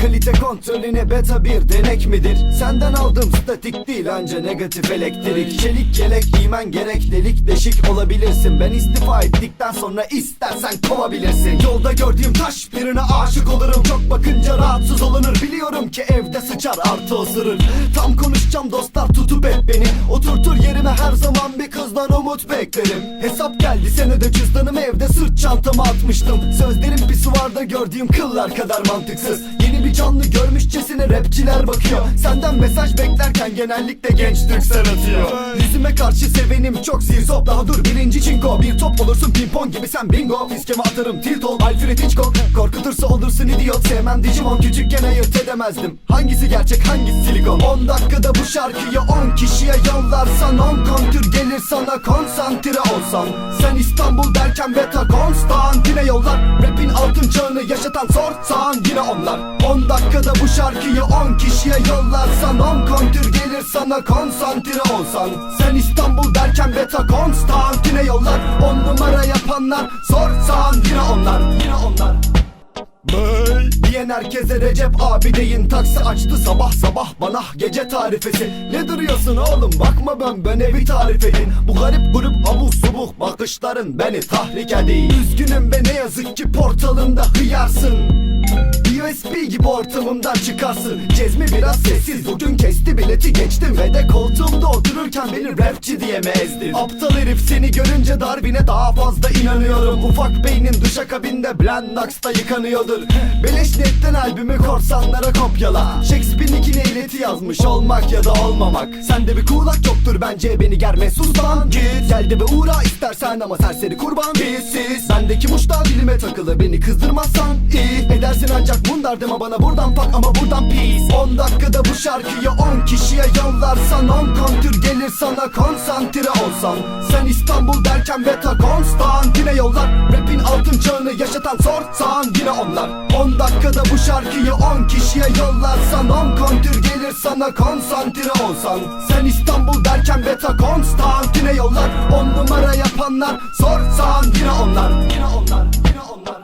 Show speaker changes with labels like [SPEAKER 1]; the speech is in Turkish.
[SPEAKER 1] Kalite kontrolüne beta bir denek midir? Senden aldığım statik değil anca negatif elektrik. Çelik yelek giymen gerek delik deşik olabilirsin. Ben istifa ettikten sonra istersen kovabilirsin. Yolda gördüğüm taş birine aşık olurum. Çok bakınca rahatsız olunur. Biliyorum ki evde sıçar artı ısırır Tam konuşacağım dostlar tutup et beni. Oturtur yerime her zaman bir kızdan umut beklerim. Hesap geldi senede cüzdanımı evde sırt çantama atmıştım. Sözlerim bir suvarda gördüğüm kıllar kadar mantıksız Bir canlı görmüşçesine rapçiler bakıyor. Senden mesaj beklerken genellikle genç Türkler atıyor. Yüzüme karşı sevenim çok zirzop Daha dur birinci çinko. Bir top olursun pimpon gibi sen bingo. Fiskeme atarım tilt ol Alfred Hitchcock. Korkutursa olursun idiot Sevmem Digimon. Küçükken ayırt edemezdim. Hangisi gerçek hangisi silikon 10 dakikada bu şarkıyı 10 kişiye yollarsan 10 kontür gelir sana konsantre olsan. Sen İstanbul derken beta Konstantine sorsan yine onlar. 10 dakikada bu şarkıyı 10 kişiye yollarsan 10 kontür gelir sana konsantre olsan. Sen İstanbul derken beta Konstantine yollar. 10 numara yapanlar sorsan yine onlar Yine onlar. Bey Diyen herkese Recep abi deyin. Taksi açtı sabah sabah bana gece tarifesi. Ne duruyorsun oğlum? Bakma ben ben evi tarif edin Bu garip grup abuk subuk bakışların beni tahrik edin Üzgünüm be ne yazık ki portalında hıyarsın USB gibi ortamımdan çıkarsın. Cezmi biraz sessiz. Bugün kesti bileti geçtim Ve de koltuğumda otururken beni rapçi diye mi ezdin Aptal herif seni görünce Darwin'e daha fazla inanıyorum. Ufak beynin duşakabinde Blendax'ta yıkanıyordur. Beleş netten albümü korsanlara kopyala. Shakespeare'in ehliyeti yazmış olmak ya da olmamak. Sende bir kulak yoktur bence beni germe sus lan. Git. Gel de be uğra istersen ama serseri kurban. Bizsiz Bendeki muşta dilime takılı beni kızdırmazsan. İyi Edersin ancak bunlar deme bana buradan fuck ama buradan peace. 10 dakikada bu şarkıyı 10 kişiye yollarsan 10 kontür gelir sana konsantre olsan. Sen İstanbul derken beta Konstantine yollar Rapin altın çağını yaşatan sorsan yine onlar. 10 dakikada bu şarkıyı 10 kişiye yollarsan 10 kontür gelir sana konsantre olsan. Sen İstanbul derken beta Konstantine yollar 10 numara yapanlar sorsan yine onlar. Yine onlar Yine onlar